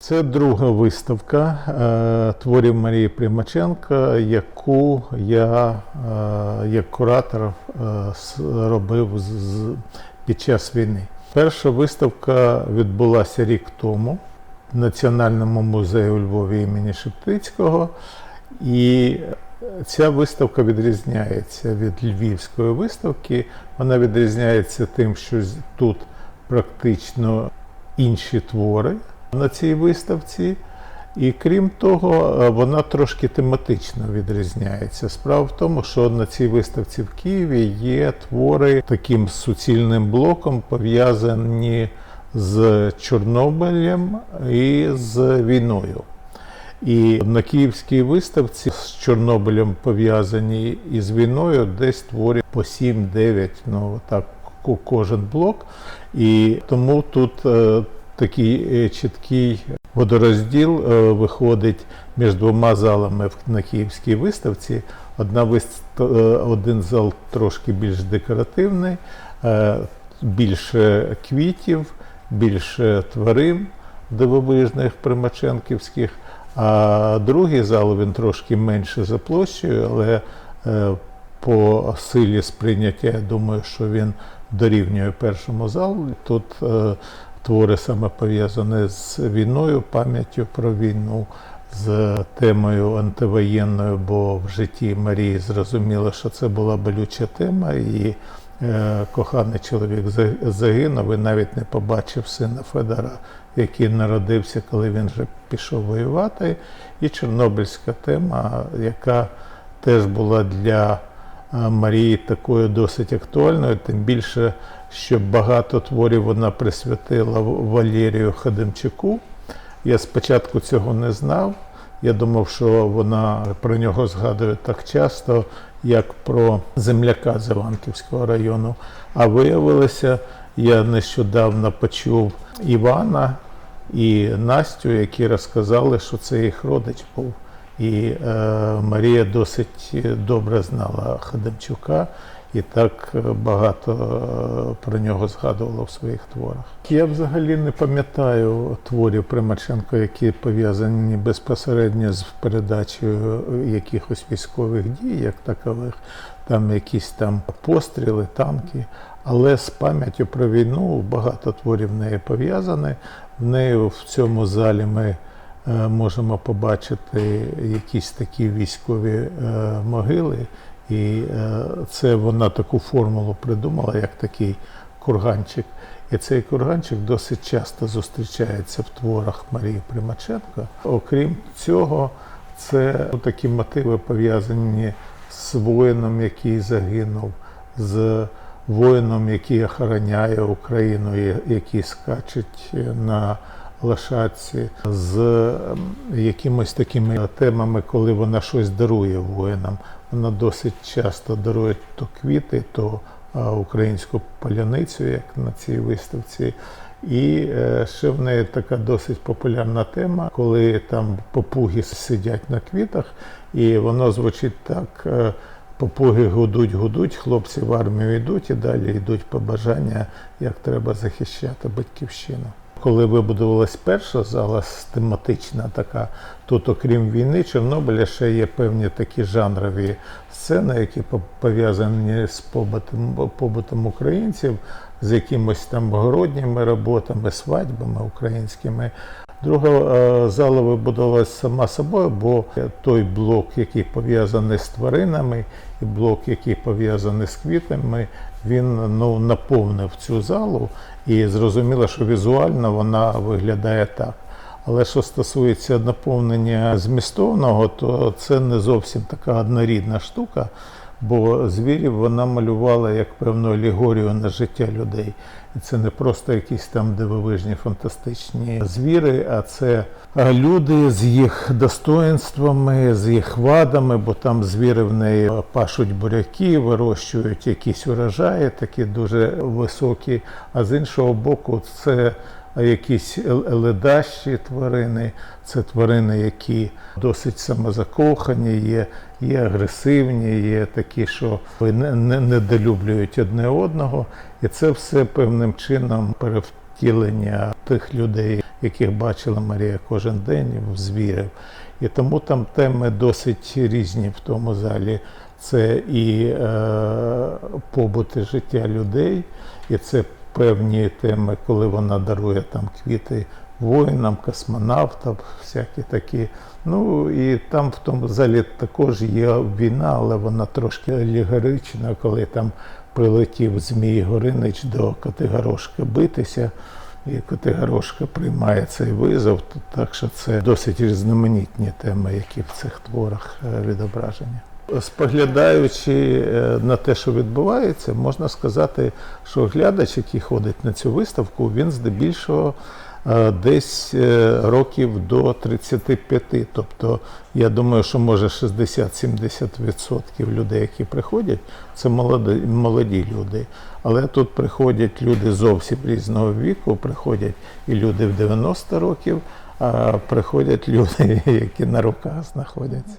Це друга виставка е, творів Марії Примаченка, яку я е, як куратор е, робив під час війни. Перша виставка відбулася рік тому в Національному музеї у Львові імені Шептицького. І ця виставка відрізняється від львівської виставки. Вона відрізняється тим, що тут практично інші твори на цій виставці. І крім того, е, вона трошки тематично відрізняється. Справа в тому, що на цій виставці в Києві є твори таким суцільним блоком, пов'язані з Чорнобилем і з війною. І на київській виставці з Чорнобилем пов'язані і з війною десь творів по 7-9, ну так кожен блок. І тому тут е, такий е, чіткий водорозділ е, виходить між двома залами на київській виставці. Одна вист... е, один зал трошки більш декоративний, більше квітів, більше тварин дивовижних примаченківських. А другий зал він трошки менше за площею, але по силі сприйняття, я думаю, що він дорівнює першому залу. Тут твори саме пов'язані з війною, пам'яттю про війну, з темою антивоєнною, бо в житті Марії зрозуміло, що це була болюча тема, і е, коханий чоловік загинув і навіть не побачив сина Федора, який народився, коли він вже пішов воювати. І Чорнобильська тема, яка теж була для е, Марії такою досить актуальною, тим більше, що багато творів вона присвятила Валерію Хадимчуку. Я спочатку цього не знав. Я думав, що вона про нього згадує так часто, як про земляка з Іванківського району. А виявилося, я нещодавно почув Івана і Настю, які розказали, що це їх родич був. І е, Марія досить добре знала Хадимчука і так е, багато е, про нього згадувала в своїх творах. Я взагалі не пам'ятаю творів Примаченко, які пов'язані безпосередньо з передачею якихось військових дій, як такових, там якісь там постріли, танки. Але з пам'яттю про війну багато творів в неї пов'язані. В неї в цьому залі ми е, можемо побачити якісь такі військові е, могили. І е, це вона таку формулу придумала, як такий курганчик. І цей курганчик досить часто зустрічається в творах Марії Примаченко. Окрім цього, це такі мотиви пов'язані з воїном, який загинув, з воїном, який охороняє Україну, який скачить на лошадці, з ем, якимось такими темами, коли вона щось дарує воїнам. Вона досить часто дарує то квіти, то українську поляницю, як на цій виставці. І е, ще в неї така досить популярна тема, коли там попуги сидять на квітах, і воно звучить так. е, Попуги гудуть, гудуть, хлопці в армію йдуть і далі йдуть побажання, як треба захищати батьківщину. Коли вибудувалась перша зала тематична така, тут, окрім війни, Чорнобиля ще є певні такі жанрові сцени, які по- пов'язані з побутом, побутом українців, з якимось там городніми роботами, свадьбами українськими. Друга е, зала вибудувалася сама собою, бо той блок, який пов'язаний з тваринами, і блок, який пов'язаний з квітами, він ну, наповнив цю залу, і зрозуміло, що візуально вона виглядає так. Але що стосується наповнення змістовного, то це не зовсім така однорідна штука, бо звірів вона малювала як певну алегорію на життя людей. Це не просто якісь там дивовижні фантастичні звіри, а це люди з їх достоинствами, з їх вадами, бо там звіри в неї пашуть буряки, вирощують якісь урожаї, такі дуже високі. А з іншого боку, це якісь ел- ледащі тварини, це тварини, які досить самозакохані, є, є агресивні, є такі, що не, не, недолюблюють одне одного. І це все певним чином втілення тих людей, яких бачила Марія кожен день в звірів. І тому там теми досить різні в тому залі. Це і е, побут життя людей, і це певні теми, коли вона дарує там квіти воїнам, космонавтам, всякі такі. Ну і там в тому залі також є війна, але вона трошки алегорична, коли там прилетів Змій Горинич до Котигорошка битися. І Котигорошка приймає цей визов, так що це досить різноманітні теми, які в цих творах е, відображені. Споглядаючи е, на те, що відбувається, можна сказати, що глядач, який ходить на цю виставку, він здебільшого е, десь е, років до 35. Тобто, я думаю, що може 60-70% людей, які приходять, це молоді, молоді люди. Але тут приходять люди зовсім різного віку, приходять і люди в 90 років, а приходять люди, які на руках знаходяться.